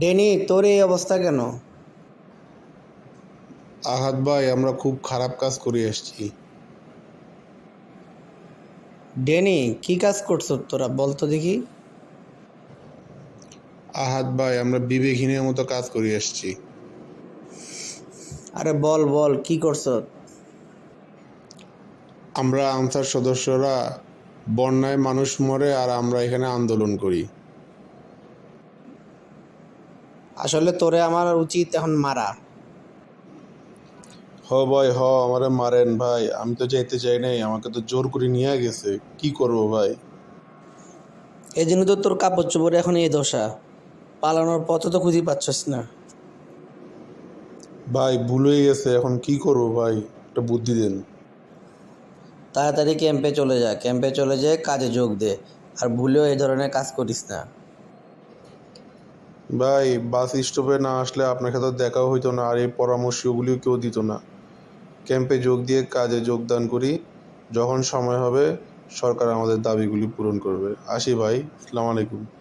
Denny তোর এই অবস্থা কেন? আহাত ভাই আমরা খুব খারাপ কাজ করে এসেছি। ডেনি কি কাজ করছ তোরা বলতো দেখি। আহাত ভাই আমরা বিবেকহীনের মতো কাজ করে এসেছি। আরে বল বল কি করছ? আমরা আনসার সদস্যরা বন্যায় মানুষ মরে আর আমরা এখানে আন্দোলন করি। আসলে তোরে আমার উচিত এখন মারা। হ ভাই হ আমারে মারেন ভাই। আমি তো যাইতে চাই নাই আমাকে তো জোর করে নিয়ে গেছে। কি করব ভাই? এই জন্য তো তোর কাপড় চোপড়ে এখন এই দশা। পালানোর পথ তো খুঁজে পাচ্ছিস না। ভাই ভুল হয়ে গেছে এখন কি করব ভাই? একটা বুদ্ধি দেন। তাড়াতাড়ি ক্যাম্পে চলে যা ক্যাম্পে চলে যেয়ে কাজে যোগ দে। আর ভুলেও এই ধরনের কাজ করিস না। ভাই, বাস স্টপে না আসলে আপনার সাথে দেখাও হইতো না, আর এই পরামর্শগুলিও কেউ দিত না। ক্যাম্পে যোগ দিয়ে কাজে যোগদান করি, যখন সময় হবে সরকার আমাদের দাবিগুলি পূরণ করবে। আসি ভাই, আসসালামু আলাইকুম।